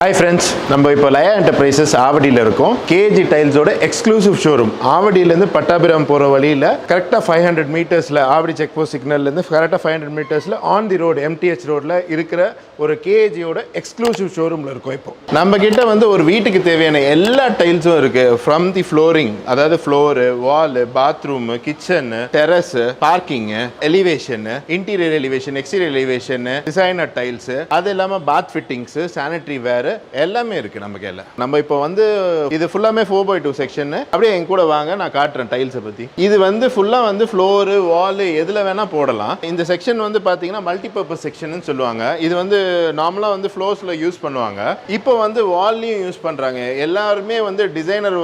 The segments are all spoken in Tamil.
ஹாய் ஃப்ரெண்ட்ஸ் நம்ம இப்போ லயா என்டர்பிரைசஸ் ஆவடியில் இருக்கோம். கேஜி டைல்ஸோட எக்ஸ்க்ளூசிவ் ஷோரூம் ஆவடியிலேருந்து பட்டாபிராம் போகிற வழியில் கரெக்டாக ஃபைவ் ஹண்ட்ரட் மீட்டர்ஸில் ஆவடி செக் போஸ்ட் சிக்னல்லேருந்து கரெக்டாக ஃபைவ் ஹண்ட்ரட் மீட்டர்ஸில் ஆன் தி ரோடு எம்டிஹெச் ரோட்டில் இருக்கிற ஒரு கேஜியோட எக்ஸ்க்ளூசிவ் ஷோரூமில் இருக்கும் இப்போ. நம்ம கிட்ட வந்து ஒரு வீட்டுக்கு தேவையான எல்லா டைல்ஸும் இருக்குது ஃப்ரம் தி ஃப்ளோரிங் அதாவது floor wall bathroom kitchen terrace parking elevation interior elevation exterior elevation designer tiles அது இல்லாமல் பாத் ஃபிட்டிங்ஸு சானிட்டரி வேர் எல்லாமே இருக்கு நம்ம கையில். நம்ம இப்போ வந்து இது ஃபுல்லாமே ஃபோர் பை டூ செக்ஷன் அப்படியே என் கூட வாங்க நான் காட்டுறேன் டைல்ஸை பற்றி இது வந்து ஃபுல்லாக வந்து ஃப்ளோரு வாலு எதில் வேணா போடலாம். இந்த செக்ஷன் வந்து பார்த்தீங்கன்னா மல்டிபர்பஸ் செக்ஷன் சொல்லுவாங்க. இது வந்து நார்மலாக வந்து ஃப்ளோர்ஸில் யூஸ் பண்ணுவாங்க. இப்போ வந்து வால்லையும் யூஸ் பண்ணுறாங்க எல்லாருமே வந்து டிசைனர்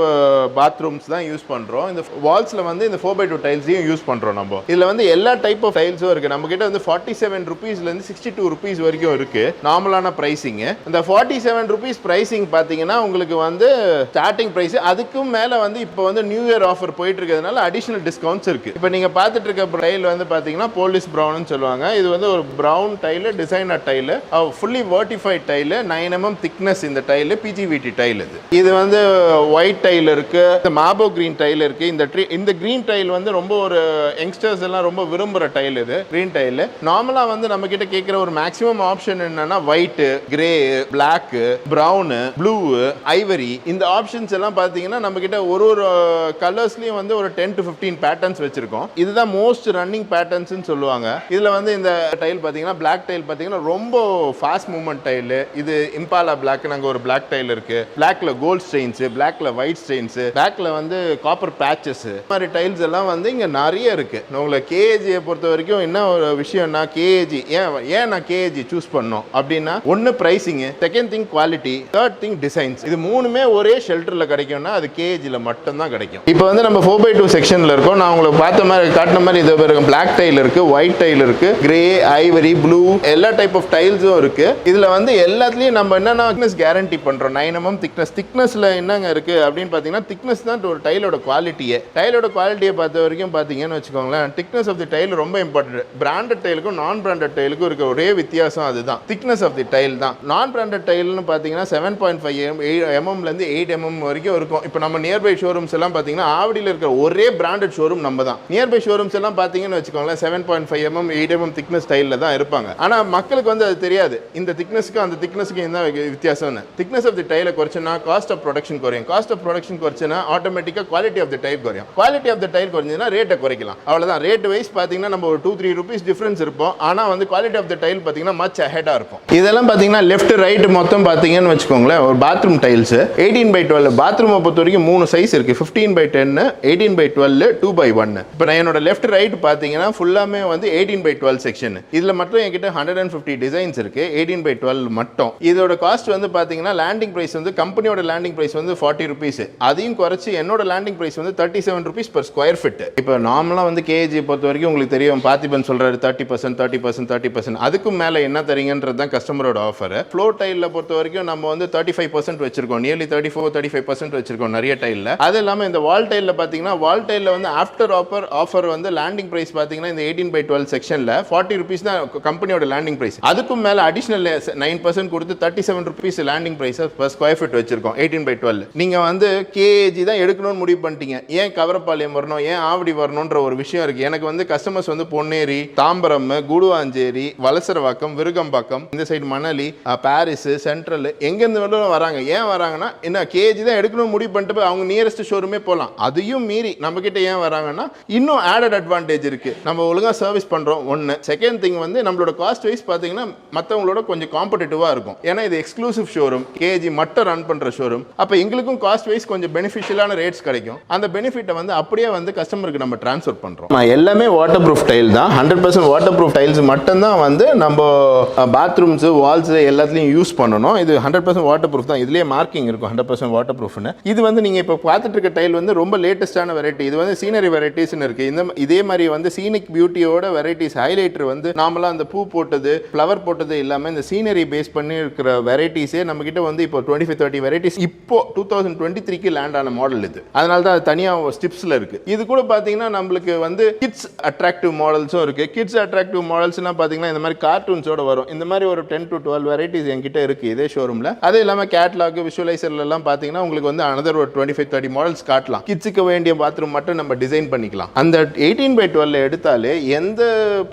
பாத்ரூம்ஸ் தான் யூஸ் பண்ணுறோம் இந்த வால்ஸில் வந்து இந்த ஃபோர் பை டூ டைல்ஸையும் யூஸ் பண்ணுறோம் நம்ம. இதில் வந்து எல்லா டைப் ஆஃப் டைல்ஸும் இருக்குது நம்ம கிட்ட வந்து ஃபார்ட்டி செவன் ருபீஸ்லேருந்து சிக்ஸ்டி டூ ருபீஸ் வரைக்கும் இருக்குது நார்மலான ப்ரைஸிங்கு இந்த ஃபார்ட்டி செவன் ருபீஸ் ப்ரைஸிங் பார்த்தீங்கன்னா உங்களுக்கு வந்து ஸ்டார்டிங் ப்ரைஸ் அதுக்கும் மேலே வந்து இப்போ வந்து நியூ இயர் ஆஃபர் போயிட்டு இருக்கிறதுனால அடிஷனல் டிஸ்கவுண்ட்ஸ் இருக்குது இப்போ நீங்கள் பார்த்துட்டு இருக்க டைல் வந்து பார்த்தீங்கன்னா போலீஸ் ப்ரௌன்னு சொல்லுவாங்க. இது வந்து ஒரு brown tile designer tile fully vitrified tile nine MM thickness இந்த டைலு பிஜிவிடி டைல் இது. இது வந்து ஒயிட் டைல் இருக்கு இந்த மாபோ கிரீன் டைல் இருக்கு. இந்த ட்ரீ இந்த கிரீன் டைல் வந்து ரொம்ப ஒரு யங்ஸ்டர்ஸ் எல்லாம் ரொம்ப விரும்புகிற டைல் இது கிரீன் டைல் நார்மலாக வந்து நம்ம கிட்ட கேட்குற ஒரு மேக்ஸிமம் ஆப்ஷன் என்னன்னா white grey black brown blue ivory இந்த ஆப்ஷன்ஸ் எல்லாம் பார்த்தீங்கன்னா நம்ம கிட்ட ஒரு ஒரு uh, கலர்ஸ்லயும் வந்து ஒரு டென் டு ஃபிஃப்டீன் பேட்டர்ன்ஸ் வச்சிருக்கோம். இதுதான் மோஸ்ட் ரன்னிங் பேட்டர்ன்ஸ்னு சொல்லுவாங்க. இதுல வந்து இந்த டைல் பார்த்தீங்கன்னா பிளாக் டைல் பார்த்தீங்கன்னா ரொம்ப ஃபாஸ்ட் மூவ்மெண்ட் டைல் இது இம்பாலா பிளாக் நாங்கள் ஒரு பிளாக் டைல் இருக்கு. பிளாக்ல கோல்ட் ஸ்டெயின்ஸ் பிளாக்ல ஒயிட் ஸ்டெயின்ஸ் பிளாக்ல வந்து காப்பர் பேச்சஸ் மாதிரி டைல்ஸ் எல்லாம் வந்து இங்க நிறைய இருக்கு. உங்களை கேஜியை பொறுத்த வரைக்கும் என்ன ஒரு விஷயம்னா கேஜி ஏன் ஏன் நான் கேஜி சூஸ் பண்ணோம் அப்படின்னா ஒன்று pricing second thing quality third thing designs இது மூணுமே ஒரே ஷெல்டரில் கிடைக்கும்னா அது கேஜியில் மட்டும்தான் கிடைக்கும். இப்போ வந்து நம்ம ஃபோர் பை டூ செக்ஷனில் இருக்கோம். நான் உங்களுக்கு பார்த்த மாதிரி காட்டின மாதிரி இது இருக்கும் பிளாக் டைல் இருக்கு ஒயிட் டைல் இருக்கு கிரே ஐவரி ப்ளூ எல்லா டைப் ஆஃப் டைல்ஸும் இருக்கு. இதில் வந்து எல்லாத்துலேயும் நம்ம என்னென்ன திக்னஸ் கேரண்டி பண்ணுறோம் நைன் எம்எம் திக்னஸ் திக்னஸில் என்னங்க இருக்கு அப்படின்னு பார்த்தீங்கன்னா திக்னஸ் தான் ஒரு டைலோட குவாலிட்டியே டைலோட குவாலிட்டியை பார்த்த வரைக்கும் பார்த்தீங்கன்னு வச்சுக்கோங்களேன் திக்னஸ் ஆஃப் தி டைல் ரொம்ப இம்பார்ட்டன்ட் பிராண்டட் டைலுக்கும் நான் பிராண்டட் டைலுக்கும் இருக்க ஒரே வித்தியாசம் அதுதான். திக்னஸ் ஆஃப் தி டைல் தான். நான் பிராண்டட் டைல்னு பார்த்தீங்கன்னா செவன் பாயிண்ட் ஃபைவ் எம் எம்எம்லேருந்து எயிட் எம்எம் வரைக்கும் இருக்கும். இப்போ நம்ம நியர்பை ஷோரூம்ஸ் எல்லாம் பார்த்தீங்கன்னா ஆவடியில் இருக்கிற ஒரே பிராண்டட் ஷோரூம் நம்ம தான். நியர்பை ஷோரூம்ஸ் எல்லாம் பார்த்தீங்கன்னு வச்சுக்கோங்களேன் seven point five MM eight MM thickness ஸ்டைலில் தான் இருப்பாங்க. ஆனால் மக்களுக்கு வந்து அது தெரியாது. இந்த திக்னஸ்க்கு அந்த திக்னஸ்க்கு என்ன வித்தியாசம்னு. திக்னஸ் ஆஃப் தி டைல குறைச்சுன்னா காஸ்ட் ஆஃப் ப்ரொடக்ஷன் குறையும். காஸ்ட் ஆஃப் ப்ரொடக்ஷன் குறைச்சுன்னா ஆட்டோமேட்டிக்காக குவாலிட்டி ஆஃப் த டைப் குறையும். குவாலிட்டி ஆஃப் த டைல் குறைஞ்சதுன்னா ரேட்டை குறைக்கலாம். அவ்வளோதான் ரேட் வைஸ் பார்த்தீங்கன்னா நம்ம ஒரு டூ த்ரீ ருபீஸ் டிஃப்ரென்ஸ் இருப்போம். ஆனால் வந்து குவாலிட்டி ஆஃப் த டைல் பார்த்தீங்கன்னா மச் அஹெடாக இருக்கும் இதெல்லாம் பார்த்தீங்கன்னா லெஃப்ட் ரைட் மொத்தம் பார்த்தீங்கன்னு வச்சுக்கோங்களேன் ஒரு bathroom tiles eighteen by twelve பாத்ரூமை பொறுத்த வரைக்கும் மூணு சைஸ் இருக்குது fifteen by ten eighteen by twelve two by ஒன்னு இப்போ நான் என்னோட லெஃப்ட் ரைட் பார்த்தீங்கன்னா ஃபுல்லாமே வந்து எயிட்டீன் பை டுவெல் செக்ஷன் இதில் மட்டும் என்கிட்ட ஹண்ட்ரட் அண்ட் ஃபிஃப்டி டிசைன்ஸ் இருக்குது எயிட்டீன் பை டுவெல் மட்டும். இதோட காஸ்ட் வந்து பார்த்தீங்கன்னா லேண்டிங் ப்ரைஸ் வந்து கம்பெனியோட லேண்டிங் ப்ரைஸ் வந்து ஃபார்ட்டி ருபீஸ் அதையும் குறைச்சி என்னோட லேண்டிங் ப்ரைஸ் வந்து thirty seven rupees per square feet இப்போ நார்மலாக வந்து கேஜி பொறுத்த வரைக்கும் உங்களுக்கு தெரியும் பார்த்திபன் சொல்கிறாரு thirty percent thirty percent thirty percent அதுக்கும் மேலே என்ன தரீங்கன்றது தான் கஸ்டமரோட ஆஃபர் ஃப்ளோ டைலில் பொறுத்த வரைக்கும் நம்ம வந்து தேர்ட்டி ஃபைவ் பர்சன்ட் வச்சிருக்கோம். Nearly thirty four thirty five percent வச்சிருக்கோம் நிறைய டைலில் அது இல்லாமல் இந்த வால் டைலில் பார்த்தீங்கன்னா வால் டைலில் வந்து ஆஃப்டர் ஆஃபர் ஆஃபர் வந்து லேண்டிங் ப்ரைஸ் பார்த்தீங்கன்னா இந்த எயிட்டீன் பை டுவெல் செக்ஷனில் ஃபார்ட்டி ருபீஸ் தான் கம்பெனியோட லேண்டிங் ப்ரைஸ் அதுக்கும் மேலே அடிஷனல் நைன் பர்சன்ட் கொடுத்து தேர்ட்டி செவன் ருபீஸ் லேண்டிங் ப்ரைஸை பர் ஸ்கொயர் ஃபீட் வச்சிருக்கோம் எயிட்டீன் பை டுவெல் நீங்கள் வந்து கேஜி தான் எடுக்கணும்னு முடிவு பண்ணிட்டீங்க. ஏன் கவரப்பாளையம் வரணும்? ஏன் ஆவடி வரணுன்ற ஒரு விஷயம் இருக்குது எனக்கு வந்து கஸ்டமர்ஸ் வந்து பொன்னேரி தாம்பரம் குடுவாஞ்சேரி வலசரவாக்கம் விருகம்பாக்கம் இந்த சைடு மணலி பாரிஸ் சென்ட்ரல் எங்கேருந்து வேணாலும் வராங்க. ஏன் வராங்கன்னா என்ன கேஜி தான் எடுக்கணும்னு முடிவு பண்ணிட்டு போய் அவங்க நியரஸ்ட் ஷோரூமே போகலாம். அதையும் மீறி நம்ம கிட்ட ஏன் வராங்கன்னா இன்னும் ஆடட் அட்வான்டேஜ் இருக்கு. நம்ம ஒழுங்கா சர்வீஸ் பண்ணுறோம் ஒன்று செகண்ட் திங் வந்து நம்மளோட காஸ்ட் வைஸ் பார்த்தீங்கன்னா மற்றவங்களோட கொஞ்சம் காம்படிட்டிவாக இருக்கும். ஏன்னா இது எக்ஸ்க்ளூசிவ் ஷோரூம் கேஜி மட்டும் ரன் பண்ணுற ஷோரூம் அப்போ எங்களுக்கும் காஸ்ட் வைஸ் கொஞ்சம் பெனிஃபிஷியலான ரேட்ஸ் கிடைக்கும். அந்த பெனிஃபிட்டை வந்து அப்படியே வந்து கஸ்டமருக்கு நம்ம ட்ரான்ஸ்ஃபர் நான் எல்லாமே வாட்டர் ப்ரூஃப் டைல் தான். Hundred percent waterproof tiles மட்டும்தான் வந்து நம்ம பாத்ரூம்ஸு வால்ஸு எல்லாத்துலேயும் யூஸ் பண்ணணும். இது ஹண்ட்ரட் பர்சன்ட் வாட்டர் ப்ரூஃப் தான். இதுலேயே மார்க்கிங் இருக்கும் ஹண்ட்ரட் பர்சன்ட் வாட்டர் ப்ரூஃப்னு இது வந்து நீங்கள் இப்போ பார்த்துட்டு இருக்க டைல் வந்து ரொம்ப லேட்டஸ்டான வெரைட்டி இது வந்து சீனரி வெரைட்டிஸ்னு இருக்குது இந்த இதே மாதிரி வந்து சீனிக் பியூட்டியோட வெரைட்டிஸ் ஹைலைட்டர் வந்து நாமளாக அந்த பூ போட்டது ஃப்ளவர் போட்டது இல்லாமல் இந்த சீனரி பேஸ் பண்ணி இருக்கிற வெரைட்டிஸே நம்ம கிட்ட வந்து இப்போ டுவெண்ட்டி ஃபைவ் தேர்ட்டி வெரைட்டிஸ் இப்போ டூ தௌசண்ட் டுவெண்ட்டி த்ரீக்கு லேண்ட் ஆன மாடல் இது. அதனால தான் அது தனியாக ஸ்டிப்ஸில் இருக்குது இது கூட பார்த்தீங்கன்னா நம்மளுக்கு வந்து கிட்ஸ் அட்ராக்டிவ் மாடல்ஸும் இருக்குது கிட்ஸ் அட்ராக்டிவ் மாடல்ஸ்னால் பார்த்தீங்கன்னா இந்த மாதிரி கார்ட்டூன்ஸோட வரும். இந்த மாதிரி ஒரு டென் டு டுவெல் வெரைட்டிஸ் என்கிட்ட இருக்குது இது இதே ஷோரூமில் அது இல்லாமல் கேட்லாக் விஷுவலைசர்லாம் பார்த்தீங்கன்னா உங்களுக்கு வந்து அனதர் ஒரு டுவெண்ட்டி ஃபைவ் தேர்ட்டி மாடல்ஸ் காட்டலாம். கிட்ஸுக்கு வேண்டிய பாத்ரூம் மட்டும் நம்ம டிசைன் பண்ணிக்கலாம். அந்த எயிட்டீன் பை டுவெல் எடுத்தாலே எந்த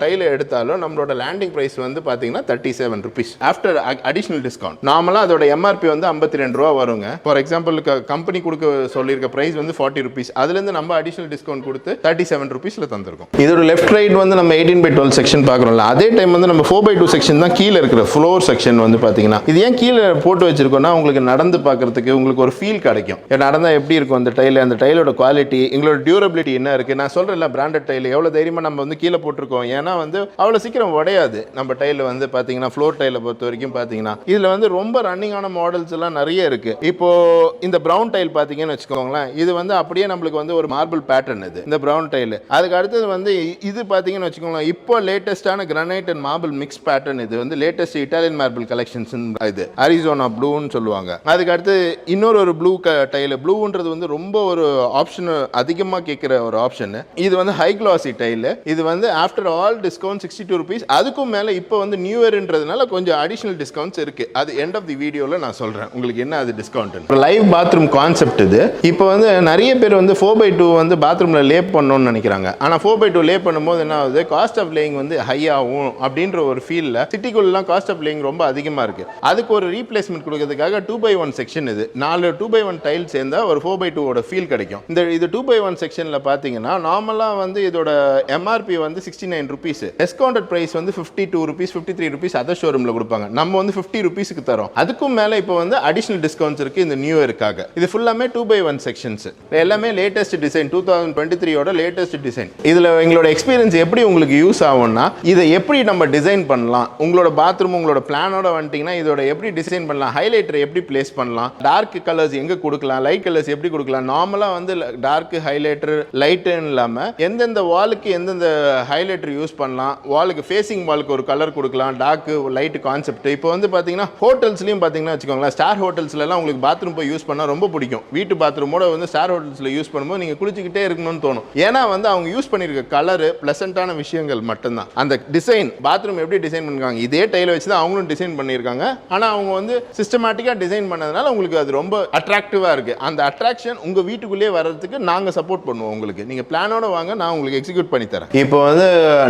டைல எடுத்தாலும் நம்மளோட லேண்டிங் ப்ரைஸ் வந்து பார்த்தீங்கன்னா thirty seven rupees after additional discount நார்மலாக அதோட எம்ஆர்பி வந்து ஐம்பத்தி ரெண்டு ரூபா வருங்க. ஃபார் எக்ஸாம்பிள் கம்பெனி கொடுக்க சொல்லியிருக்க ப்ரைஸ் வந்து ஃபார்ட்டி ருபீஸ் அதுலேருந்து நம்ம அடிஷனல் டிஸ்கவுண்ட் கொடுத்து தேர்ட்டி செவன் ருபீஸில் தந்திருக்கோம் இதோட லெஃப்ட் ரைட் வந்து நம்ம எயிட்டீன் பை டுவெல் செக்ஷன் பார்க்குறோம்ல. அதே டைம் வந்து நம்ம ஃபோர் பை டூ செக்ஷன் தான் கீழே இருக்கிற ஃப்ளோர் செக்ஷன் வந்து பார்த்தீங்கன்னா இது ஏன் கீழே போட்டு வச்சுருக்கோன்னா உங்களுக்கு நடந்து பார்க்கறதுக்கு உங்களுக்கு ஒரு ஃபீல் கிடைக்கும். நடந்தால் எப்படி இருக்கும் அந்த டைல் அந்த டைலோட குவாலிட்டி எங்களோட டியூரபிலிட்டி என்ன இருக்குது நான் சொல்கிறேன்ல பிராண்டட் டைல் எவ்வளோ தைரியமாக நம்ம வந்து கீழே போட்டிருக்கோம்? ஏன்னா வந்து அவ்வளோ சீக்கிரம் உடையாது. நம்ம டைல் வந்து பார்த்தீங்கன்னா ஃப்ளோர் டைலை பொறுத்த வரைக்கும் பார்த்தீங்கன்னா இதில் வந்து ரொம்ப ரன்னிங்கான மாடல்ஸ் எல்லாம் நிறைய இருக்குது இப்போது இந்த ப்ரௌன் டைல் பார்த்தீங்கன்னு வச்சுக்கோங்களேன் இது வந்து அப்படியே நம்மளுக்கு வந்து ஒரு மார்பிள் பேட்டர்ன் இது இந்த ப்ரௌன் டைல் அதுக்கு அடுத்தது வந்து இது பார்த்தீங்கன்னு வச்சுக்கோங்களேன் இப்போ லேட்டஸ்ட்டான granite and marble mix pattern இது வந்து லேட்டஸ்ட் இட்டாலியன் மார்பிள் கலெக்ஷன்ஸ் இது. அரிசோனா ப்ளூன்னு சொல்லுவாங்க. அதுக்கு அடுத்து இன்னொரு ஒரு ப்ளூ க டைல் ப்ளூன்றது வந்து ரொம்ப ஒரு ஆப்ஷன் அதிகமாக கேட்குற ஒரு ஆப்ஷன் இது வந்து ஹை கிளாசி டைல் இது வந்து after all discount sixty two rupees அதுக்கும் மேலே இப்போ வந்து நியூ இயர்ன்றதுனால கொஞ்சம் அடிஷனல் டிஸ்கவுண்ட்ஸ் இருக்கு. அது எண்ட் ஆஃப் தி வீடியோவில் நான் சொல்கிறேன் உங்களுக்கு என்ன அது டிஸ்கவுண்ட் லைவ் பாத்ரூம் கான்செப்ட் இது. இப்போ வந்து நிறைய பேர் வந்து ஃபோர் பை டூ வந்து பாத்ரூமில் லேப் பண்ணணும்னு நினைக்கிறாங்க. ஆனால் ஃபோர் பை டூ லேப் பண்ணும்போது என்ன ஆகுது? காஸ்ட் ஆஃப் லேயிங் வந்து ஹை ஆகும் அப்படின்ற ஒரு ஃபீலில் சிட்டிக்குள்ளலாம் காஸ்ட் ஆஃப் லேயிங் ரொம்ப அதிகமாக இருக்குது அதுக்கு ஒரு ரீப்ளேஸ்மெண்ட் கொடுக்கறதுக்காக டூ பை ஒன் செக்ஷன் இது. நாலு டூ பை ஒன் டைல் சேர்ந்தா ஒரு ஃபோர் பை டூவோட ஃபீல் கிடைக்கும். இந்த இது டூ பை ஒன் செக்ஷனில் பார்த்தீங்கன்னா நார்மலாக வந்து இதோட எம்ஆர்பி வந்து sixty nine rupees discounted price வந்து fifty two rupees fifty three rupees other ஷோரூமில் கொடுப்பாங்க. நம்ம வந்து ஃபிஃப்டி ருபீஸுக்கு தரோம். அதுக்கும் மேலே இப்போ வந்து அடிஷனல் டிஸ்கவுண்ட்ஸ் இருக்குது இந்த நியூ இயருக்காக இது ஃபுல்லாமே டூ பை ஒன் செக்ஷன்ஸ் எல்லாமே latest design two thousand twenty த்ரீயோட லேட்டஸ்ட் டிசைன் இதில் எங்களோட எக்ஸ்பீரியன்ஸ் எப்படி உங்களுக்கு யூஸ் ஆகும்னா இதை எப்படி நம்ம டிசைன் பண்ணலாம் உங்களோட பாத்ரூம் உங்களோட பிளானோட வந்துட்டீங்கன்னா இதோட எப்படி டிசைன் பண்ணலாம். ஹைலைட்டர் எப்படி பிளேஸ் பண்ணலாம்? டார்க் கலர்ஸ் எங்கே கொடுக்கலாம்? லைட் கலர்ஸ் எப்படி கொடுக்கலாம்? நார்மலாக வந்து டார்க் ஹைலைட்டர் லைட்டுன்னு இல்லாமல் எந்தெந்த வாலுக்கு எந்தெந்த ஹைலைட்டர் யூஸ் பண்ணலாம்? வாலுக்கு ஃபேஸிங் வாலுக்கு ஒரு கலர் கொடுக்கலாம். டார்க்கு லைட் கான்செப்ட் இப்போ வந்து பார்த்தீங்கன்னா ஹோட்டல்ஸ்லையும் பார்த்தீங்கன்னா வச்சுக்கோங்களேன் ஸ்டார் ஹோட்டல்ஸ்லலாம் உங்களுக்கு பாத்ரூம் போய் யூஸ் பண்ணால் ரொம்ப பிடிக்கும். வீட்டு பாத்ரூமோட வந்து ஸ்டார் ஹோட்டல்ஸில் யூஸ் பண்ணும்போது நீங்கள் குளிச்சுக்கிட்டே இருக்கணும்னு தோணும். ஏன்னா வந்து அவங்க யூஸ் பண்ணியிருக்க கலரு ப்ளசண்ட்டான விஷயங்கள் மட்டும்தான். அந்த டிசைன் பாத்ரூம் எப்படி டிசைன் பண்ணிருக்காங்க? இதே டைலை வச்சு தான் அவங்களும் டிசைன் பண்ணியிருக்காங்க ஆனால் அவங்க அவங்க வந்து சிஸ்டமேட்டிக்காக டிசைன் பண்ணதுனால உங்களுக்கு அது ரொம்ப அட்ராக்டிவாக இருக்குது அந்த அட்ராக்ஷன் உங்கள் வீட்டுக்குள்ளேயே வர்றதுக்கு நாங்கள் சப்போர்ட் பண்ணுவோம் உங்களுக்கு. நீங்கள் பிளானோட வாங்க நான் உங்களுக்கு எக்ஸிக்யூட் பண்ணி தரேன். இப்போ வந்து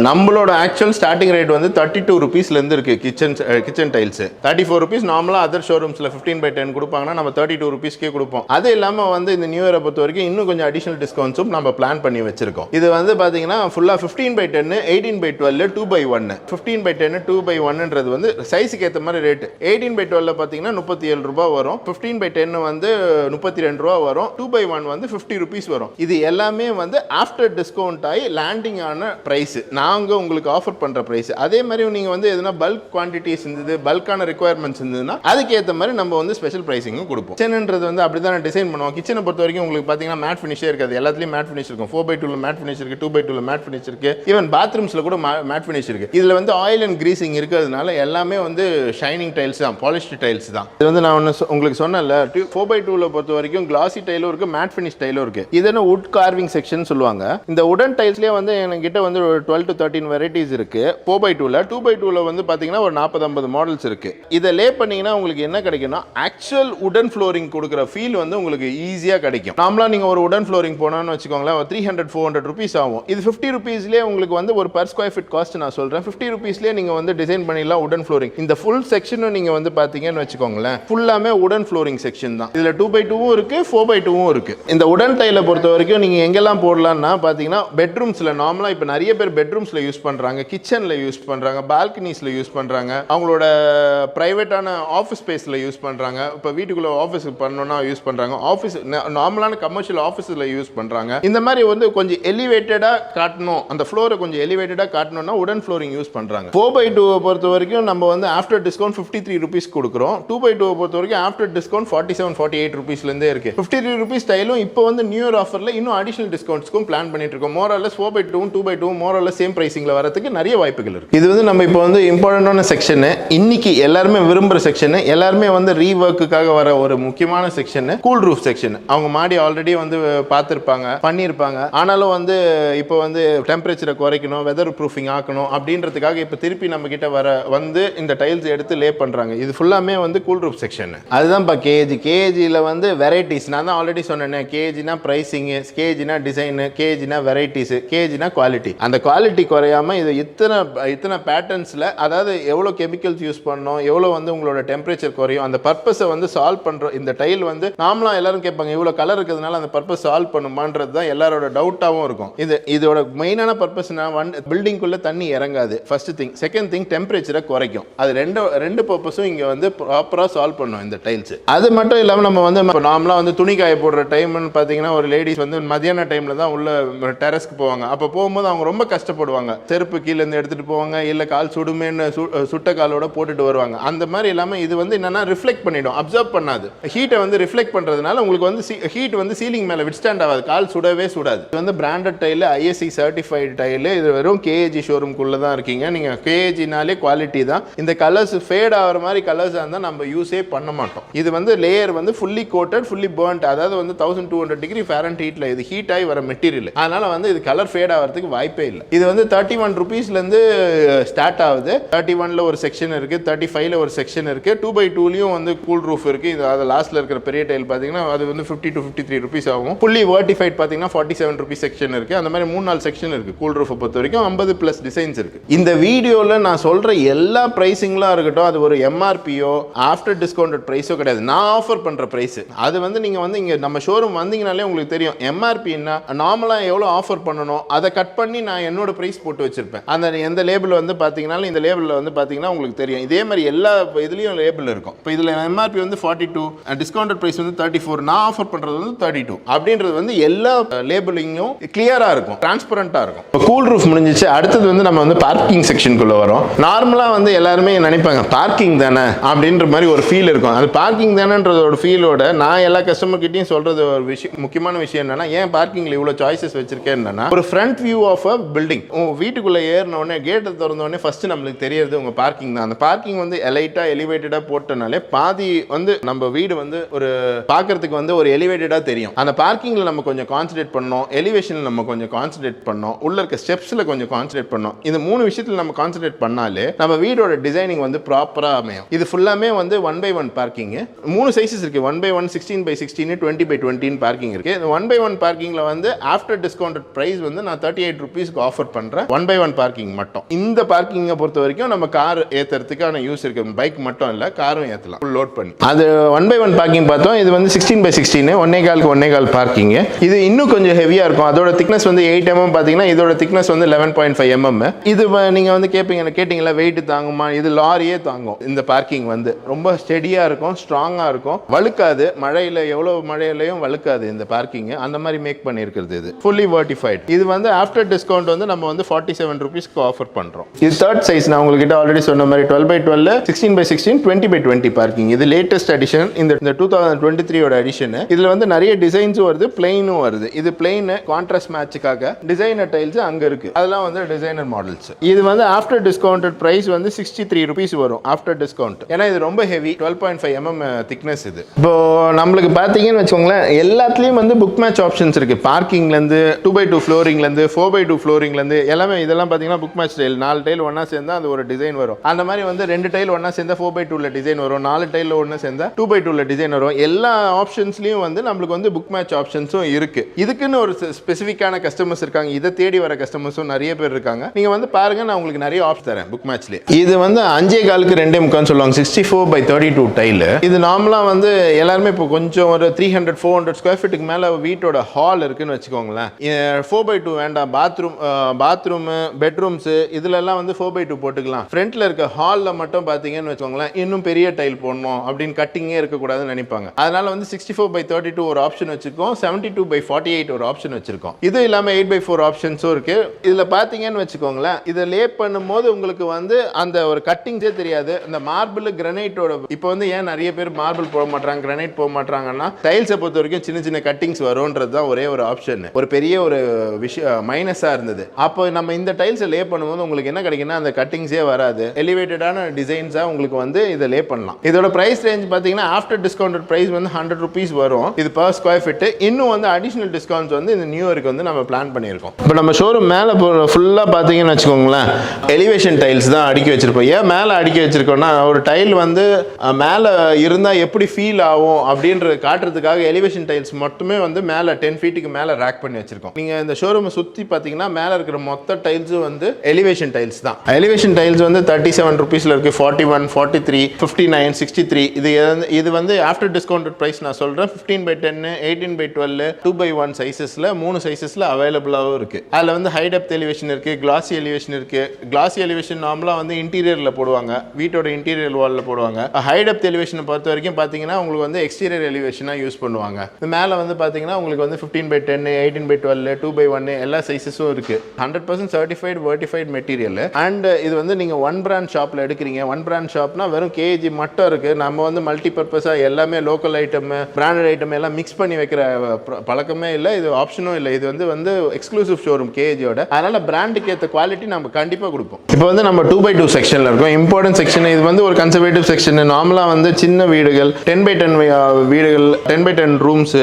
நம்மளோட ஆக்சுவல் ஸ்டார்டிங் ரேட் வந்து தேர்ட்டி டூ ருபீஸ்லேருந்து இருக்குது kitchen kitchen tiles thirty four rupees நார்மலாக அதர் ஷோரூம்ஸில் ஃபிஃப்டீன் பை டென் கொடுப்பாங்கன்னா நம்ம தேர்ட்டி டூ ருபீஸ்க்கே கொடுப்போம். அது இல்லாமல் வந்து இந்த நியூ இயரை பொறுத்த வரைக்கும் இன்னும் கொஞ்சம் அடிஷனல் டிஸ்கவுண்ட்ஸும் நம்ம பிளான் பண்ணி வச்சிருக்கோம். இது வந்து பார்த்தீங்கன்னா ஃபுல்லாக fifteen by ten eighteen by twelve two by ஒன்னு ஃபிஃப்டீன் பை டென்னு டூ பை ஒன்னுன்றது வந்து சைஸுக்கு ஏற்ற மாதிரி ரேட் எயிட்டீன் பை டுவெல்ல பார்த்தீங்கன்னா முப்பத்தி ஏழு ரூபா வரும். ஃபிஃப்டீன் பை டென் வந்து முப்பத்தி ரெண்டு ரூபா வரும். டூ பை ஒன் வந்து ஃபிஃப்டி ருபீஸ் வரும். இது எல்லாமே வந்து ஆஃப்டர் டிஸ்கவுண்ட் ஆகி லேண்டிங் ஆன ப்ரைஸ் நாங்கள் உங்களுக்கு ஆஃபர் பண்ணுற ப்ரைஸ் அதே மாதிரி நீங்கள் வந்து எதுனா பல்க் குவான்டிட்டிஸ் இருந்தது பல்கான ரெக்குயர்மெண்ட்ஸ் இருந்ததுன்னா அதுக்கேற்ற மாதிரி நம்ம வந்து ஸ்பெஷல் ப்ரைஸிங்கும் கொடுப்போம். கிச்சன்ன்றது வந்து அப்படி தான் டிசைன் பண்ணுவோம். கிச்சனை பொறுத்த வரைக்கும் உங்களுக்கு பார்த்தீங்கன்னா மேட் ஃபினிஷே இருக்காது. எல்லாத்துலேயும் மேட் ஃபினிஷ் இருக்கும். ஃபோர் பை டூவில் மேட் ஃபினிஷ் இருக்குது டூ பை டூவில் மேட் ஃபினிஷ் இருக்குது ஈவன் பாத்ரூம்ஸில் கூட மேட் ஃபினிஷ் இருக்குது இதில் வந்து ஆயில் அண்ட் கிரீசிங் இருக்கிறதுனால எல்லாமே வந்து ஷைனிங் டைல்ஸ் தான். பாலிஷ்டு டைல்ஸ் தான். இது வந்து நான் ஒன்று உங்களுக்கு சொன்னேன்ல ஃபோர் பை டூவில் பொறுத்த வரைக்கும் கிளாசி டைலும் இருக்குது மேட் ஃபினிஷ் டைலும் இருக்குது இது என்ன வுட் கார்விங் செக்ஷன் சொல்லுவாங்க. இந்த உடன் டைல்ஸ்லேயே வந்து என்கிட்ட வந்து ஒரு டுவெல் டு தேர்ட்டின் வெரைட்டிஸ் இருக்குது ஃபோர் பை டூவில் டூ பை டூவில் வந்து பார்த்தீங்கன்னா ஒரு நாற்பது ஐம்பது மாடல்ஸ் இருக்குது இதை லே பண்ணீங்கன்னா உங்களுக்கு என்ன கிடைக்கும்னா ஆக்சுவல் உடன் ஃப்ளோரிங் கொடுக்குற ஃபீல் வந்து உங்களுக்கு ஈஸியாக கிடைக்கும். நார்மலாக நீங்கள் ஒரு உடன் ஃப்ளோரிங் போனோம்னு வச்சுக்கோங்களேன் three hundred four hundred rupees ஆகும். இது ஃபிஃப்டி ருபீஸ்லேயே உங்களுக்கு வந்து ஒரு பர் ஸ்கொயர் ஃபீட் காஸ்ட் நான் சொல்கிறேன் ஃபிஃப்டி ருபீஸ்லேயே நீங்கள் வந்து டிசைன் பண்ணிடலாம் உடன் ஃப்ளோரிங் இந்த ஃபுல் செக்ஷனும் நீங்கள் வந்து பார்த்தீங்கன்னு வச்சுக்கோங்களேன் ஃபுல்லாமே உடன் ஃப்ளோரிங் செக்ஷன் தான். இதில் டூ பை டூவும் இருக்குது ஃபோர் பை டூவும் இருக்குது இந்த உடன் டைலை பொறுத்த வரைக்கும் நீங்கள் எங்கெல்லாம் போடலான்னா பார்த்தீங்கன்னா பெட்ரூம்ஸில் நார்மலாக இப்போ நிறைய பேர் பெட்ரூம்ஸில் யூஸ் பண்ணுறாங்க கிச்சனில் யூஸ் பண்ணுறாங்க பால்கனிஸில் யூஸ் பண்ணுறாங்க அவங்களோட ப்ரைவேட்டான ஆஃபீஸ் ஸ்பேஸில் யூஸ் பண்ணுறாங்க இப்போ வீட்டுக்குள்ளே ஆஃபீஸ் பண்ணணும்னா யூஸ் பண்ணுறாங்க ஆஃபீஸ் நார்மலான கமர்ஷியல் ஆஃபீஸில் யூஸ் பண்ணுறாங்க இந்த மாதிரி வந்து கொஞ்சம் எலிவேட்டடாக காட்டணும் அந்த ஃப்ளோரை கொஞ்சம் எலிவேட்டடாக காட்டணும்னா உடன் ஃப்ளோரிங் யூஸ் பண்ணுறாங்க ஃபோர் பை டூவை பொறுத்த வரைக்கும் நம்ம வந்து after discount fifty three rupees கொடுக்குறோம். டூ பை டூவை பொறுத்த வரைக்கும் after discount forty seven forty eight ருபீஸ்லேருந்தே இருக்கு. ஃபிஃப்டி த்ரீ ருபீஸ் ஸ்டைலும் இப்போ வந்து நியூ இயர் ஆஃபரில் இன்னும் அடிஷனல் டிஸ்கவுண்ட்ஸ்க்கும் பிளான் பண்ணிட்டு இருக்கோம் மோரல்லஸ் ஃபோர் பை டூவும் டூ பை டூ மோரல்லஸ் சேம் ப்ரைஸிங்கில் வரதுக்கு நிறைய வாய்ப்புகள் இருக்குது இது வந்து நம்ம இப்போ வந்து இம்பார்ட்டண்டான செக்ஷனு இன்னைக்கு எல்லாருமே விரும்புகிற செக்ஷனு எல்லாருமே வந்து ரீஒர்க்குக்காக வர ஒரு முக்கியமான செக்ஷனு கூல் ரூஃப் செக்ஷன் அவங்க மாடி ஆல்ரெடி வந்து பார்த்துருப்பாங்க பண்ணியிருப்பாங்க ஆனாலும் வந்து இப்போ வந்து டெம்பரேச்சரை குறைக்கணும் வெதர் ப்ரூஃபிங் ஆக்கணும் அப்படின்றதுக்காக இப்போ திருப்பி நம்ம கிட்ட வர வந்து இந்த டைல்ஸ் எடுத்து லே பண்ணுறாங்க இது ஃபுல்லாமே வந்து கூல் ரூப் செக்ஷன் அதுதான்ப்பா கேஜி கேஜியில் வந்து வெரைட்டிஸ் நான் தான் ஆல்ரெடி சொன்னேனே கேஜினா ப்ரைஸிங்கு கேஜினா டிசைனு கேஜினா வெரைட்டிஸ் கேஜினா குவாலிட்டி அந்த குவாலிட்டி குறையாம இது இத்தனை இத்தனை பேட்டர்ன்ஸில் அதாவது எவ்வளோ கெமிக்கல்ஸ் யூஸ் பண்ணோம் எவ்வளோ வந்து உங்களோட டெம்பரேச்சர் குறையும் அந்த பர்பஸை வந்து சால்வ் பண்ணுறோம் இந்த டைல் வந்து நாமளாம் எல்லாரும் கேட்பாங்க இவ்வளோ கலர் இருக்கிறதுனால அந்த பர்பஸ் சால்வ் பண்ணுமான்றது தான் எல்லாரோட டவுட்டாகவும் இருக்கும். இது இதோட மெயினான பர்பஸ்னா ஒன் பில்டிங்குள்ளே தண்ணி இறங்காது ஃபர்ஸ்ட் திங் செகண்ட் திங் டெம்பரேச்சரை குறைக்கும். அது ரெண்டு ரெண்டு பர்பஸும் இங்கே வந்து ப்ராப்பராக சால்வ் பண்ணும் இந்த டைல்ஸ் அது மட்டும் இல்லாமல் நம்ம வந்து இப்போ நார்மலாக வந்து துணி காய போடுற டைம்னு பார்த்தீங்கன்னா ஒரு லேடிஸ் வந்து மதியான டைமில் தான் உள்ள டெரஸ்க்கு போவாங்க. அப்போ போகும்போது அவங்க ரொம்ப கஷ்டப்படுவாங்க. செருப்பு கீழேருந்து எடுத்துகிட்டு போவாங்க இல்லை கால் சுடுமேன்னு சு சுட்ட காலோட போட்டுட்டு வருவாங்க. அந்த மாதிரி இல்லாமல் இது வந்து என்னன்னா ரிஃப்ளெக்ட் பண்ணிடும் அப்சர்வ் பண்ணாது. ஹீட்டை வந்து ரிஃப்ளெக்ட் பண்ணுறதுனால உங்களுக்கு வந்து ஹீட் வந்து சீலிங் மேலே விட்ஸ்டாண்ட் ஆகாது. கால் சுடவே சுடாது. இது வந்து branded tile ISC certified tile இது வெறும் கேஏஜி ஷோரூம்குள்ளே தான் இருக்கீங்க. நீங்கள் கேஏஜினாலே குவாலிட்டி தான். இந்த கலர்ஸ் ஃபேட் ஆகிற மாதிரி கலர்ஸாக இருந்தால் நம்ம யூஸே பண்ண மாட்டோம். இது வந்து லேயர் வந்து ஃபுல்லி கோட்டட் ஃபுல்லி பேர்ன்ட் அதாவது வந்து thousand two hundred degree Fahrenheit heat இது ஹீட் ஆகி வர மெட்டீரியல் அதனால் வந்து இது கலர் ஃபேட் ஆகிறதுக்கு வாய்ப்பே இல்லை. இது வந்து தேர்ட்டி ஒன் ருபீஸ்லேருந்து ஸ்டார்ட் ஆகுது. தேர்ட்டி ஒனில் ஒரு செக்ஷன் இருக்குது தேர்ட்டி ஃபைவ்ல ஒரு செக்ஷன் இருக்குது டூ பை டூலையும் வந்து கூல் ரூஃப் இருக்குது இது அது லாஸ்ட்டில் இருக்கிற பெரிய டைல் பார்த்தீங்கன்னா அது வந்து fifty to fifty three rupees ஆகும். ஃபுல்லி வேர்ட்டிஃபைட் பார்த்தீங்கன்னா ஃபார்ட்டி செவன் ருபீஸ் செக்ஷன் இருக்குது அந்த மாதிரி மூணு நாலு செக்ஷன் இருக்குது கூல் ரூஃபை பொறுத்த வரைக்கும். ஐம்பது ப்ளஸ் டிசைன்ஸ் இருக்குது இந்த வீடியோவில் நான் சொல்கிற எல்லா ப்ரைஸிங்லாம் இருக்கட்டும் அது ஒரு எம்ஆர்பியோ ஆஃப்டர் டிஸ்கவுண்டட் ப்ரைஸோ கிடையாது. நான் ஆஃபர் பண்ணுற ப்ரைஸ் அது வந்து நீங்கள் வந்து இங்கே நம்ம ஷோரூம் வந்தீங்கனாலே உங்களுக்கு தெரியும். எம்ஆர்பி என்ன நார்மலாக எவ்வளோ ஆஃபர் பண்ணணும் அதை கட் பண்ணி நான் என்னோட ப்ரைஸ் போட்டு வச்சிருப்பேன். அந்த எந்த லேபிள் வந்து பார்த்தீங்கனாலும் இந்த லேபிளில் வந்து பார்த்தீங்கன்னா உங்களுக்கு தெரியும். இதே மாதிரி எல்லா இதுலேயும் லேபிள் இருக்கும். இப்போ இதில் எம்ஆர்பி வந்து ஃபார்ட்டி டூ டிஸ்கவுண்டட் ப்ரைஸ் வந்து தேர்ட்டி ஃபோர் நான் ஆஃபர் பண்ணுறது வந்து தேர்ட்டி டூ அப்படின்றது வந்து எல்லா லேபிளிங்கும் கிளியராக இருக்கும். டிரான்ஸ்பரண்ட்டாக இருக்கும். இப்போ கூல் ரூஃப் முடிஞ்சிச்சு. அடுத்தது வந்து நம்ம வந்து பார்க்கிங் செக்ஷனுக்குள்ளே வரோம். நார்மலாக வந்து எல்லாருமே நினைப்பாங்க பார்க்கிங் தானே? அப்படின்ற மாதிரி ஒரு ஃபீல் இருக்கும். அது பார்க்கிங் தானேன்றதோட ஃபீலோட நான் எல்லா கஸ்டமர்கிட்டையும் சொல்கிறது ஒரு விஷயம் முக்கியமான விஷயம் என்னன்னா ஏன் பார்க்கிங்ல இவ்வளோ சாய்ஸஸ் வச்சிருக்கேன் என்னன்னா ஒரு front view of a building உங்க வீட்டுக்குள்ளே ஏறினோடனே கேட்டை திறந்தோடனே ஃபஸ்ட்டு ஃபர்ஸ்ட் நம்மளுக்கு தெரியறது உங்கள் பார்க்கிங் தான். அந்த பார்க்கிங் வந்து எலைட்டாக எலிவேட்டடாக போட்டனாலே பாதி வந்து நம்ம வீடு வந்து ஒரு பார்க்கறதுக்கு வந்து ஒரு எலிவேட்டடாக தெரியும். அந்த பார்க்கிங்கில் நம்ம கொஞ்சம் கான்சன்ட்ரேட் பண்ணோம் எலிவேஷனில் நம்ம கொஞ்சம் கான்சன்ட்ரேட் பண்ணோம் உள்ள இருக்க ஸ்டெப்ஸில் கொஞ்சம் கான்சன்ட்ரேட் பண்ணோம் இந்த மூணு விஷயத்தில் நம்ம கான்சன்ட்ரேட் பண்ணாலே நம்ம வீடோட டிசைனிங் வந்து ப்ராப்பராக அமையும். இது ஃபுல்லாமே வந்து ஒன் பை ஒன் பார்க்கிங்கு மூணு சைஸஸ் இருக்குது one by one sixteen by sixteen twenty by டுவெண்ட்டின்னு parking இருக்குது இந்த ஒன் பை ஒன் பார்க்கிங்கில் வந்து ஆஃப்டர் டிஸ்கவுண்டட் ப்ரைஸ் வந்து நான் தேர்ட்டி எயிட் ருபீஸ்க்கு ஆஃபர் பண்ணுறேன் ஒன் பை ஒன் பார்க்கிங் மட்டும். இந்த பார்க்கிங்கை பொறுத்த வரைக்கும் நம்ம கார் ஏற்றுறதுக்கான யூஸ் இருக்குது பைக் மட்டும் இல்லை காரும் ஏற்றலாம் ஃபுல் லோட் பண்ணி அது ஒன் பை ஒன் பார்க்கிங் பார்த்தோம். இது வந்து சிக்ஸ்டீன் பை சிக்ஸ்டீன் ஒன்னே காலுக்கு ஒன்னே கால் பார்க்கிங் இது இன்னும் கொஞ்சம் ஹெவியாக இருக்கும். அதோட திக்னஸ் வந்து எயிட் எம்எம் mm பார்த்தீங்கன்னா இதோட திக்னஸ் வந்து லெவன் பாயிண்ட் ஃபைவ் எம்எம் இது நீங்கள் வந்து கேட்பீங்க கேட்டிங்களா வெயிட் தாங்குமா? இது லாரியே தாங்கும். இந்த பார்க்கிங் வந்து ரொம்ப ஸ்டெடியாக இருக்கும் ஸ்ட்ராங்காக இருக்கும். வழுக்காது. மழையில் எவ்வளோ மழையிலையும் வழுக்காது இந்த பார்க்கிங் அந்த மாதிரி மேக் பண்ணியிருக்கிறது இது. ஃபுல்லி வேர்டிஃபைட் இது வந்து ஆஃப்டர் டிஸ்கவுண்ட் வந்து நம்ம வந்து ஃபார்ட்டி செவன் ருபீஸ்க்கு ஆஃபர் பண்ணுறோம் இது தேர்ட் சைஸ் நான் உங்ககிட்ட ஆல்ரெடி சொன்ன மாதிரி twelve by twelve sixteen by sixteen twenty by twenty parking இது லேட்டஸ்ட் அடிஷன் இந்த டூ தௌசண்ட் டுவெண்ட்டி த்ரீயோட அடிஷன் இதில் வந்து நிறைய டிசைன்ஸும் வருது பிளெயினும் வருது. இது பிளெயின் கான்ட்ராஸ்ட் மேட்சுக்காக டிசைனர் டைல்ஸ் அங்கே இருக்கு. அதெல்லாம் வந்து டிசைனர் மாடல்ஸ் இது வந்து ஆஃப்டர் டிஸ்கவுண்டட் ப்ரைஸ் வந்து சிக்ஸ்டி த்ரீ ருபீஸ் வரும் ஆஃப்டர் டிஸ்கவுண்ட் ஏன்னா இது ரொம்ப heavy twelve point five MM thickness இது. இப்போ நம்மளுக்கு பார்த்தீங்கன்னு வச்சுக்கோங்களேன் எல்லாத்துலேயும் வந்து புக் மேட்ச் ஆப்ஷன்ஸ் இருக்கு. பார்க்கிங்லேருந்து டூ பை டூ ஃப்ளோரிங்லேருந்து ஃபோர் பை டூ ஃப்ளோரிங்லேருந்து எல்லாமே இதெல்லாம் பார்த்தீங்கன்னா புக் மேட்ச் டைல் நாலு டைல் ஒன்றா சேர்ந்தா அது ஒரு டிசைன் வரும். அந்த மாதிரி வந்து ரெண்டு டைல் ஒன்றா சேர்ந்தா ஃபோர் பை டூவில் டிசைன் வரும். நாலு டைலில் ஒன்று சேர்ந்தா டூ பை டூவில் டிசைன் வரும். எல்லா ஆப்ஷன்ஸ்லையும் வந்து நம்மளுக்கு வந்து புக் மேட்ச் ஆப்ஷன்ஸும் இருக்கு. இதுக்குன்னு ஒரு ஸ்பெசிஃபிக்கான கஸ்டமர்ஸ் இருக்காங்க. இதை தேடி வர கஸ்டமர்ஸும் நிறைய பேர் இருக்காங்க. நீங்க வந்து பாருங்க நான் உங்களுக்கு நிறைய ஆப்ஷன் தரேன் புக் மேட்ச்லேயே இது வந்து அஞ்சே காலுக்கு ரெண்டே முக்கான்னு சொல்லுவாங்க. Sixty four by thirty two tile இது நார்மலாக வந்து எல்லாருமே இப்போ கொஞ்சம் ஒரு three hundred four hundred square ஃபீட்டுக்கு மேலே வீட்டோட ஹால் இருக்குன்னு வச்சுக்கோங்களேன். ஃபோர் பை டூ வேண்டாம். பாத்ரூம் பாத்ரூமு பெட்ரூம்ஸு இதுலலாம் வந்து ஃபோர் பை டூ போட்டுக்கலாம். ஃப்ரண்ட்டில் இருக்க ஹாலில் மட்டும் பார்த்தீங்கன்னு வச்சுக்கோங்களேன் இன்னும் பெரிய டைல் போடணும் அப்படின்னு கட்டிங்கே இருக்கக்கூடாதுன்னு நினைப்பாங்க. அதனால வந்து sixty four by thirty two ஒரு ஆப்ஷன் வச்சுருக்கோம் seventy two by forty eight ஒரு ஆப்ஷன் வச்சுருக்கோம். இது இல்லாமல் எயிட் பை ஃபோர் ஆப்ஷன்ஸும் இருக்குது இதில் பார்த்தீங்கன்னு வச்சுக்கோங்களேன் இதை லே பண்ணும்போது உங்களுக்கு வந்து அந்த ஒரு கட்டிங்ஸே தெரியாது. அந்த இந்த மார்பிள் கிரனைட்டோட இப்போ வந்து ஏன் நிறைய பேர் மார்பிள் போட மாட்டாங்க கிரனைட் போக மாட்டாங்கன்னா டைல்ஸை பொறுத்த வரைக்கும் சின்ன சின்ன கட்டிங்ஸ் வரும்ன்றது தான் ஒரே ஒரு ஆப்ஷன் ஒரு பெரிய ஒரு விஷயம் மைனஸாக இருந்தது. அப்போ நம்ம இந்த டைல்ஸை லே பண்ணும்போது உங்களுக்கு என்ன கிடைக்குன்னா அந்த கட்டிங்ஸே வராது. எலிவேட்டடான டிசைன்ஸாக உங்களுக்கு வந்து இதை லே பண்ணலாம். இதோட ப்ரைஸ் ரேஞ்ச் பார்த்தீங்கன்னா ஆஃப்டர் டிஸ்கவுண்டட் ப்ரைஸ் வந்து ஹண்ட்ரட் ருபீஸ் வரும். இது பர் ஸ்கொயர் ஃபீட் இன்னும் வந்து அடிஷனல் டிஸ்கவுண்ட்ஸ் வந்து இந்த நியூ இயருக்கு வந்து நம்ம பிளான் பண்ணியிருக்கோம். இப்போ நம்ம ஷோரூம் மேலே ஃபுல்லாக பார்த்தீங்கன்னு வச்சுக்கோங்களேன் எலிவேஷன் டைல்ஸ் தான் அடுக்கி வச்சிருப்போம். ஏன் மேலே அடுக்கி வச்சிருக்கோம்னா ஒரு டைல் வந்து மேலே இருந்தால் எப்படி ஃபீல் ஆகும் அப்படின்றது காட்டுறதுக்காக எலிவேஷன் டைல்ஸ் மட்டுமே வந்து மேலே டென் ஃபீட்டுக்கு மேலே ரேக் பண்ணி வச்சிருக்கோம். நீங்கள் இந்த ஷோரூமை சுற்றி பார்த்தீங்கன்னா மேலே இருக்கிற மொத்த டைல்ஸும் வந்து எலிவேஷன் டைல்ஸ் தான். எலிவேஷன் டைல்ஸ் வந்து தேர்ட்டி செவன் ருபீஸில் இருக்குது forty one forty three fifty nine sixty three இது எது- இது வந்து ஆஃப்டர் டிஸ்கவுண்டட் ப்ரைஸ் நான் சொல்கிறேன் fifteen by ten eighteen by twelve two by one சைஸஸில் மூணு சைஸஸில் அவைலபிளாகவும் இருக்குது அதில் வந்து ஹை டெப்த் எலிவேஷன் இருக்குது கிளாசி எலிவேஷன் இருக்குது கிளாசி எலிவேஷன் நார்மலாக வந்து இன்டீரியரில் போடுவாங்க. வீட்டோட இன்டீரியர் வாலில் போடுவாங்க. ஹை டெப்த் எலிவேஷனை பொறுத்த வரைக்கும் பார்த்தீங்கன்னா உங்களுக்கு வந்து எக்ஸ்டீரியர் எலிவேஷனாக யூஸ் பண்ணுவாங்க. இந்த மேலே வந்து பார்த்தீங்கன்னா உங்களுக்கு வந்து fifteen by ten eighteen by twelve two by ஒன்னு எல்லா சைஸஸும் இருக்குது hundred percent certified vitrified material and இது வந்து நீங்கள் ஒன் பிராண்ட் ஷாப்பில் எடுக்கிறீங்க. ஒன் பிராண்ட் ஷாப்னா வெறும் கேஜி மட்டும் இருக்குது நம்ம வந்து மல்டி பர்பஸாக எல்லாமே லோக்கல் ஐட்டம் பிராண்டட் ஐட்டம் எல்லாம் மிக்ஸ் பண்ணி வைக்கிற பழக்கமே இல்லை. இது ஆப்ஷனும் இல்லை. இது வந்து வந்து எக்ஸ்க்ளூசிவ் ஷோரூம் கேஜியோட அதனால பிராண்டுக்கு ஏற்ற குவாலிட்டி நம்ம கண்டிப்பாக கொடுப்போம். இப்போ வந்து நம்ம டூ பை டூ செக்ஷனில் இருக்கோம். இம்பார்ட்டன்ட் செக்ஷன் இது வந்து ஒரு கன்சர்வேட்டிவ் செக்ஷன் நார்மலாக வந்து சின்ன வீடுகள் டென் பை டென் வீடுகள் டென் பை டென் ரூம்ஸு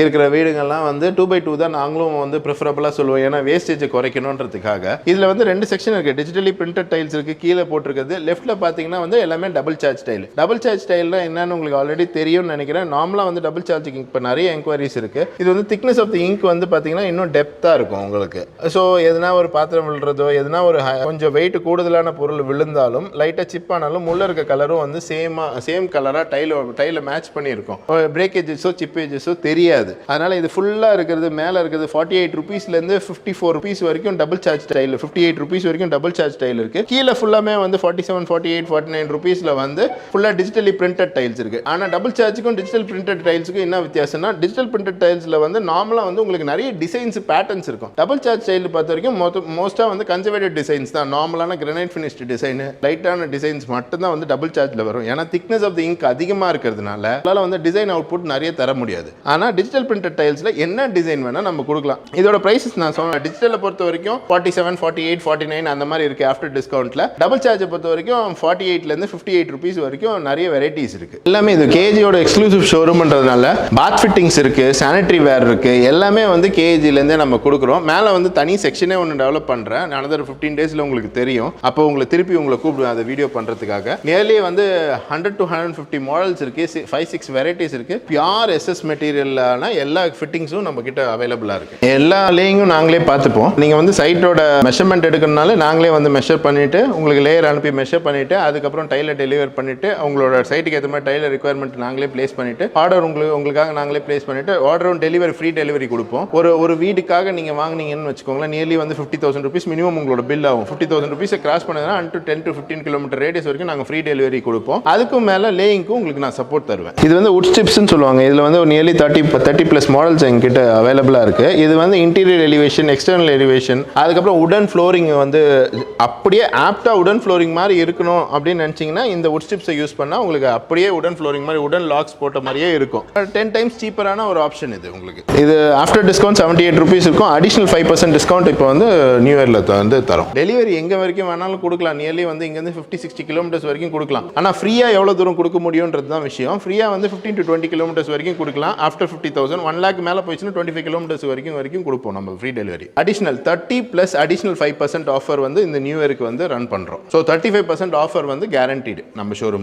இருக்கிற வீடுகள்லாம் வந்து டூ பை டூ தான் நாங்களும் வந்து ப்ரிஃபரபுளாக சொல்லுவோம். ஏன்னா வேஸ்டேஜை குறைக்கணுன்றதுக்காக. இதில் வந்து ரெண்டு செக்ஷன் இருக்குது டிஜிட்டலி பிரிண்டட் டைல்ஸ் இருக்குது கீழே போட்டிருக்கிறது. லெஃப்ட்டில் பார்த்தீங்கன்னா வந்து எல்லாமே double charge tile double charge டைலில் என்னன்னு உங்களுக்கு ஆல்ரெடி தெரியும்னு நினைக்கிறேன். நார்மலாக வந்து டபுள் சார்ஜ் இங்க் இப்போ நிறைய என்கொயரிஸ் இருக்குது இது வந்து திக்னஸ் ஆஃப் தி இங்க் வந்து பார்த்தீங்கன்னா இன்னும் டெப்த்தாக இருக்கும் உங்களுக்கு. ஸோ எதனா ஒரு பாத்திரம் விழுறதோ எதுனா ஒரு கொஞ்சம் வெயிட் கூடுதலான பொருள் விழுந்தாலும் லைட்டாக சிப் ஆனாலும் உள்ள இருக்க கலரும் வந்து சேமாக சேம் கலராக டைல டைல மேட்ச் பண்ணியிருக்கோம். பிரேக்கேஜஸோ சிப்பேஜஸோ தெரியாது. அதனால் இது ஃபுல்லாக இருக்கிறது மேலே இருக்கிறது ஃபார்ட்டி எயிட் ருபீஸ்லேருந்து ஃபிஃப்டி ஃபோர் ருபீஸ் வரைக்கும் double charge tile fifty eight rupees வரைக்கும் டபுள் சார்ஜ் டைல் இருக்கு. கீழே ஃபுல்லாமே வந்து forty seven forty eight forty nine ருபீஸில் வந்து ஃபுல்லாக டிஜிட்டலி பிரிண்டட் டைல்ஸ் இருக்குது ஆனால் டபுள் சார்ஜுக்கும் டிஜிட்டல் பிரிண்டட் டைல்ஸுக்கும் என்ன வித்தியாசம்னா டிஜிட்டல் பிரிண்டட் டைல்ஸில் வந்து நார்மலாக வந்து உங்களுக்கு நிறைய டிசைன்ஸ் பேட்டர்ன்ஸ் இருக்கும். டபுள் சார்ஜ் டைல் பொறுத்த வரைக்கும் மோஸ்ட்டாக வந்து கன்சர்வேட்டிவ் டிசைன்ஸ் தான். நார்மலான கிரனைட் ஃபினிஷ்டு டிசைனு லைட்டான டிசைன்ஸ் மட்டும் தான் வந்து டபுள் சார்ஜில் வரும். ஏன்னா திக்னஸ் ஆஃப் த இங்க் அதிகமாக இருக்கிறதுனால அதனால் வந்து டிசைன் அவுட்புட் நிறைய தர முடியாது. ஆனால் டிஜிட்டல் பிரிண்டட் டைல்ஸில் என்ன டிசைன் வேணால் நம்ம கொடுக்கலாம். இதோட ப்ரைஸஸ் நான் சொன்னேன். டிஜிட்டலை பொறுத்த வரைக்கும் forty seven forty eight forty nine அந்த மாதிரி இருக்குது ஆஃப்டர் டிஸ்கவுண்ட்டில் டபுள் சார்ஜை பொறுத்த வரைக்கும் ஃபார்ட்டி எயிட்லேருந்து ஃபிஃப்டி எயிட் ருபீஸ் வரைக்கும் நிறைய வெரைட்டிஸ் இருக்குது எல்லாமே இது கேஜியோட எக்ஸ்க்ளூசிவ் ஷோரூம்ன்றதுனால பாத் ஃபிட்டிங்ஸ் இருக்குது சானிட்டரி வேர் இருக்குது எல்லாமே வந்து கேஜிலேருந்தே நம்ம கொடுக்குறோம். மேலே வந்து தனி செக்ஷனே ஒன்று டெவலப் பண்ணுறேன் another ஃபிஃப்டீன் டேஸில் உங்களுக்கு தெரியும். அப்போ உங்களை திருப்பி உங்களை கூப்பிடுவேன். அதை வீடியோ பண்ணுறதுக்காக நியர்லி வந்து hundred to hundred fifty models இருக்குது ஃபைவ் சிக்ஸ் வெரைட்டிஸ் இருக்குது பியூர் எஸ்எஸ் மெட்டீரியலான எல்லா ஃபிட்டிங்ஸும் நம்ம கிட்ட அவைலபிளாக இருக்குது எல்லா லேயிங்கும் நாங்களே பார்த்துப்போம். நீங்கள் வந்து சைட்டோட மெஷர்மெண்ட் எடுக்கணுனால நாங்களே வந்து மெஷர் பண்ணிவிட்டு உங்களுக்கு லேயர் அனுப்பி மெஷர் பண்ணிவிட்டு அதுக்கப்புறம் டைலர் டெலிவர் பண்ணிவிட்டு உங்களோட சைட்டுக்கு ஏற்ற மாதிரி டைலர் ரெக்குயர்மெண்ட் நாங்களே ப்ளேஸ் பண்ணிவிட்டு ஆர்டர் உங்களுக்கு உங்களுக்காக நாங்களே ப்ளேஸ் பண்ணிவிட்டு ஆர்டரும் டெலிவரி ஃப்ரீ டெலிவரி கொடுப்போம். ஒரு ஒரு வீடுக்காக நீங்கள் வாங்கினீங்கன்னு வச்சுக்கோங்களேன் நியர்லி வந்து ஃபிஃப்டி தௌசண்ட் ருபீஸ் மினிமம் உங்களோட பில் ஆகும். ஃபிஃப்டி தௌசண்ட் ருபீஸை கிராஸ் பண்ணதுனா an to ten to fifteen kilometer radius வரைக்கும் நாங்கள் ஃப்ரீ டெலிவரி கொடுப்போம். அதுக்கும் மேலே லேயிங்க்கும் உங்களுக்கு நான் சப்போர்ட் தருவேன். இது வந்து உட் ஸ்டிப்ஸ்னு சொல்லுவாங்க. இதில் வந்து nearly thirty thirty plus models எங்ககிட்ட அவைலபிளாக இருக்குது இது வந்து இன்டீரியர் எலிவேஷன் எக்ஸ்டர்னல் எலிவேஷன் அதுக்கப்புறம் உடன் ஃப்ளோரிங் வந்து அப்படியே ஆப்டாக உடன் ஃப்ளோரிங் மாதிரி இருக்கணும் அப்படின்னு நினச்சிங்கன்னா இந்த உட் ஸ்டிப்ஸை யூஸ் பண்ணால் உங்களுக்கு அப்படியே உடன் ஃப்ளோரிங் மாதிரி உடன் லாக்ஸ் போட்ட மாதிரியே இருக்கும். டென் டைம்ஸ் சீப்பரான ஒரு ஆப்ஷன் இது உங்களுக்கு. இது after discount seventy eight rupees இருக்கும். அடிஷனல் ஃபைவ் பர்சன்ட் டிஸ்கவுண்ட் இப்போ வந்து நியூ இயரில் வந்து தரோம். டெலிவரி எங்கே வரைக்கும் வேணாலும் கொடுக்கலாம். நியர்லி வந்து இங்கேருந்து ஃபிஃப்டி சிக்ஸ்டி கிலோமீட்டர்ஸ் வரைக்கும் கொடுக்கலாம். ஆனால் ஃப்ரீயாக எவ்வளோ தூரம் கொடுக்க முடியுன்றது தான் விஷயம். ஃப்ரீயாக வந்து ஃபிஃப்டின் டு டுவெண்ட்டி கிலோமீட்டர்ஸ் வரைக்கும் கொடுக்கலாம். After fifty thousand one lakh மேலே போயிடுச்சுன்னா டுவெண்ட்டி ஃபைவ் கிலோமீட்டர்ஸ் வரைக்கும் வரைக்கும் கொடுப்போம் நம்ம free delivery additional thirty plus additional five percent offer வந்து இந்த நியூ இயருக்கு வந்து ரன் பண்ணுறோம் so thirty five percent offer வந்து கேரண்டீடு நம்ம ஷோரூமில்